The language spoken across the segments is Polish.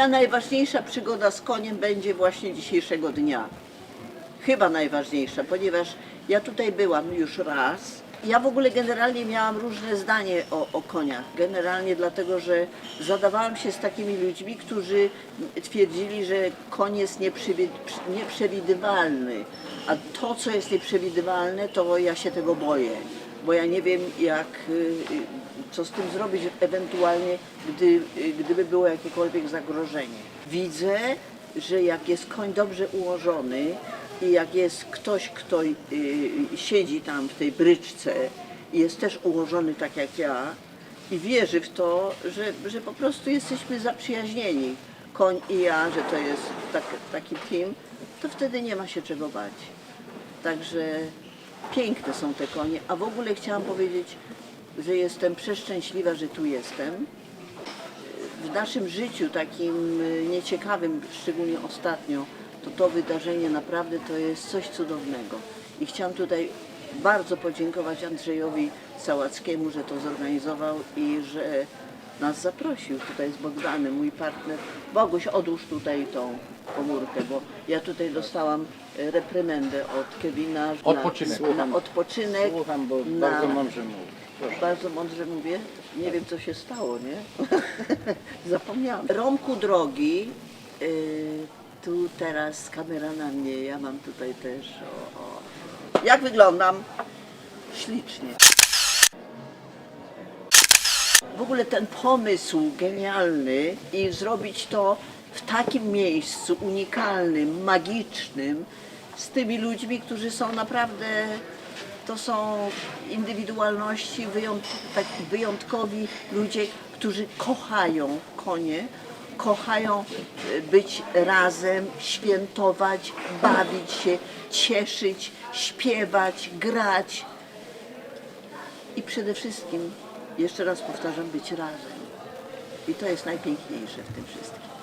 Moja najważniejsza przygoda z koniem będzie właśnie dzisiejszego dnia. Chyba najważniejsza, ponieważ ja tutaj byłam już raz. Ja w ogóle generalnie miałam różne zdanie o, o koniach. Generalnie dlatego, że zadawałam się z takimi ludźmi, którzy twierdzili, że koń jest nieprzewi- nieprzewidywalny. A to, co jest nieprzewidywalne, to ja się tego boję. Bo ja nie wiem, jak, y, y, co z tym zrobić ewentualnie, gdy, y, gdyby było jakiekolwiek zagrożenie. Widzę, że jak jest koń dobrze ułożony i jak jest ktoś, kto siedzi tam w tej bryczce i jest też ułożony tak jak ja i wierzy w to, że, że po prostu jesteśmy zaprzyjaźnieni, koń i ja, że to jest tak, taki team, to wtedy nie ma się czego bać. Także piękne są te konie, a w ogóle chciałam powiedzieć, że jestem przeszczęśliwa, że tu jestem w naszym życiu takim y, nieciekawym, szczególnie ostatnio, to to wydarzenie naprawdę to jest coś cudownego. I chciałam tutaj bardzo podziękować Andrzejowi Sałackiemu, że to zorganizował i że nas zaprosił tutaj z Bogdanem, mój partner. Boguś, odłóż tutaj tą komórkę, bo ja tutaj dostałam e, reprymendę od Kevina Odpoczynek. na, na odpoczynek. Słucham, bo na- bardzo mądrze mówisz. Proszę. bardzo mądrze mówię. Nie wiem, co się stało, nie? Zapomniałam. Romku drogi, y, tu teraz kamera na mnie, ja mam tutaj też. O, o. Jak wyglądam? Ślicznie. W ogóle ten pomysł genialny i zrobić to w takim miejscu unikalnym, magicznym, z tymi ludźmi, którzy są naprawdę, to są indywidualności, tak wyjątkowi ludzie, którzy kochają konie, kochają e, być razem, świętować, bawić się, cieszyć, śpiewać, grać i przede wszystkim, jeszcze raz powtarzam, być razem. I to jest najpiękniejsze w tym wszystkim.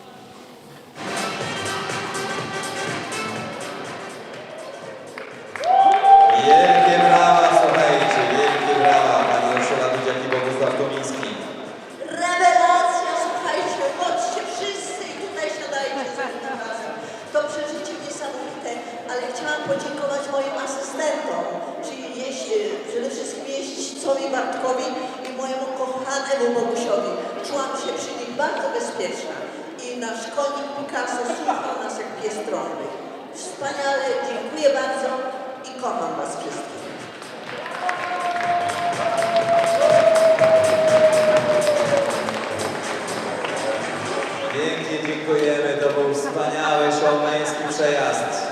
ale chciałam podziękować moim asystentom, czyli jeśli, przede wszystkim jeźdźcowi Bartkowi i mojemu kochanemu Bogusiowi. Czułam się przy nich bardzo bezpieczna i nasz konik Picasso słuchał nas jak pies trąby. Wspaniale, dziękuję bardzo i kocham Was wszystkich. Pięknie dziękujemy, to był wspaniały showmeński przejazd.